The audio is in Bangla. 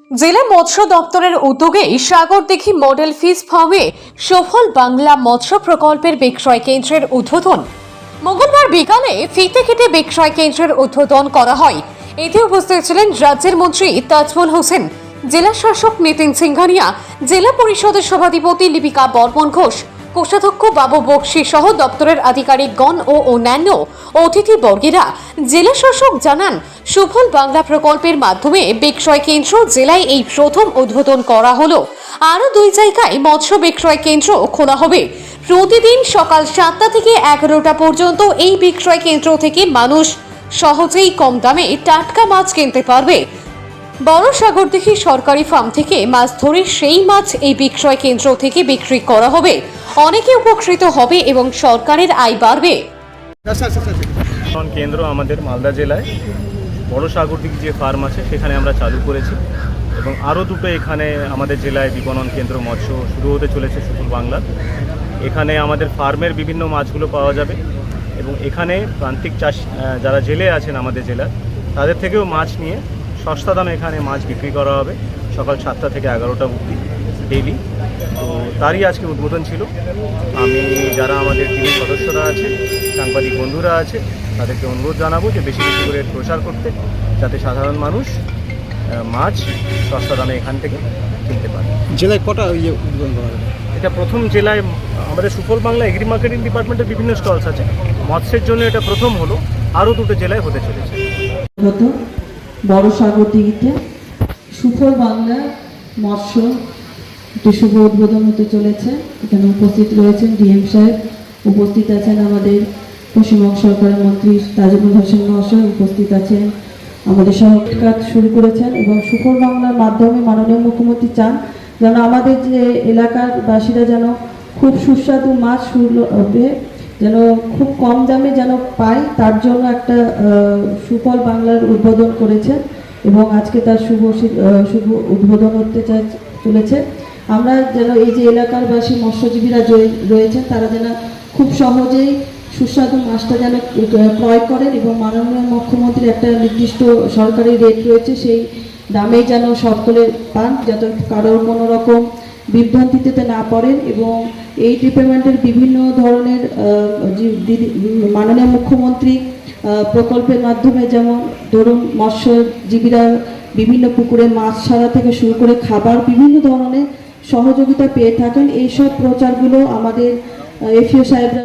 জেলা মৎস্য দপ্তরের উদ্যোগে সাগরদিঘি মডেল ফিস ফার্মে সফল বাংলা মৎস্য প্রকল্পের বিক্রয় কেন্দ্রের উদ্বোধন। মঙ্গলবার বিকালে ফিতে কেটে বিক্রয় কেন্দ্রের উদ্বোধন করা হয়। এতে উপস্থিত ছিলেন রাজ্যের মন্ত্রী তাজমল হোসেন, জেলা শাসক নিতিন সিংঘানিয়া, জেলা পরিষদের সভাধিপতি লিপিকা বর্মন ঘোষ কোষাধ্যক্ষ বাবু বক্সি সহ দপ্তরের আধিকারিকগণ ও অন্যান্য অতিথিবর্গেরা জেলা শাসক জানান, সুফল বাংলা প্রকল্পের মাধ্যমে বিক্রয় কেন্দ্র জেলায় এই প্রথম উদ্বোধন করা হলো। আরও দুই জায়গায় মৎস্য বিক্রয় কেন্দ্র খোলা হবে। প্রতিদিন সকাল সাতটা থেকে এগারোটা পর্যন্ত এই বিক্রয় কেন্দ্র থেকে মানুষ সহজেই কম দামে টাটকা মাছ কিনতে পারবে। বড় সাগর সাগরদিঘি সরকারি ফার্ম থেকে মাছ ধরে সেই মাছ এই বিক্রয় কেন্দ্র থেকে বিক্রি করা হবে। অনেকে উপকৃত হবে এবং সরকারের আয় বাড়বে। কেন্দ্র আমাদের মালদা জেলায় বড় সাগর সাগরদিঘি যে ফার্ম আছে, সেখানে আমরা চালু করেছি এবং আরও দুটো এখানে আমাদের জেলায় বিপণন কেন্দ্র মৎস্য শুরু হতে চলেছে সুপুর বাংলার এখানে আমাদের ফার্মের বিভিন্ন মাছগুলো পাওয়া যাবে এবং এখানে প্রান্তিক চাষ যারা জেলে আছেন আমাদের জেলার, তাদের থেকেও মাছ নিয়ে সস্তা দামে এখানে মাছ বিক্রি করা হবে। সকাল সাতটা থেকে এগারোটা অবধি ডেইলি তো তারই আজকে উদ্বোধন ছিল। আমি যারা আমাদের টিমের সদস্যরা আছে সাংবাদিক বন্ধুরা আছে তাদেরকে অনুরোধ জানাব যে বেশি বেশি করে প্রচার করতে যাতে সাধারণ মানুষ মাছ সস্তা দামে এখান থেকে কিনতে পারে। জেলায় কটা ইয়ে উদ্বোধন করা এটা প্রথম জেলায় আমাদের সুফল বাংলা এগ্রি মার্কেটিং ডিপার্টমেন্টের বিভিন্ন স্টলস আছে। মৎস্যের জন্য এটা প্রথম হলো আরও দুটো জেলায় হতে চলেছে। বড় সাগর দিঘিতে সুফল বাংলা মৎস্য একটি শুভ উদ্বোধন হতে চলেছে। এখানে উপস্থিত রয়েছেন ডিএম সাহেব, উপস্থিত আছেন আমাদের পশ্চিমবঙ্গ সরকারের মন্ত্রী তাজুল হোসেন মহাশয়, উপস্থিত আছেন আমাদের সহকারী কাজ শুরু করেছেন এবং সুফল বাংলার মাধ্যমে মাননীয় মুখ্যমন্ত্রী চান যেন আমাদের যে এলাকার বাসীরা যেন খুব সুস্বাদু মাছ সুলভে যেন খুব কম দামে যেন পায় তার জন্য একটা সুফল বাংলার উদ্বোধন করেছে এবং আজকে তার শুভ শুভ উদ্বোধন হতে চলেছে। আমরা যেন এই যে এলাকার বাসী মৎস্যজীবীরা রয়েছেন, তারা যেন খুব সহজেই সুস্বাদু মাছটা যেন ক্রয় করেন এবং মাননীয় মুখ্যমন্ত্রীর একটা নির্দিষ্ট সরকারি রেট রয়েছে, সেই দামেই যেন সকলে পান, যাতে কারোর কোনো রকম বিভ্রান্তিতে না পড়েন এবং এই ডিপার্টমেন্টের বিভিন্ন ধরনের মাননীয় মুখ্যমন্ত্রী প্রকল্পের মাধ্যমে যেমন ধরুন মৎস্যজীবীরা বিভিন্ন পুকুরে মাছ ছাড়া থেকে শুরু করে খাবার বিভিন্ন ধরনের সহযোগিতা পেয়ে থাকেন। এইসব প্রচারগুলো আমাদের এফিও সাহেবরা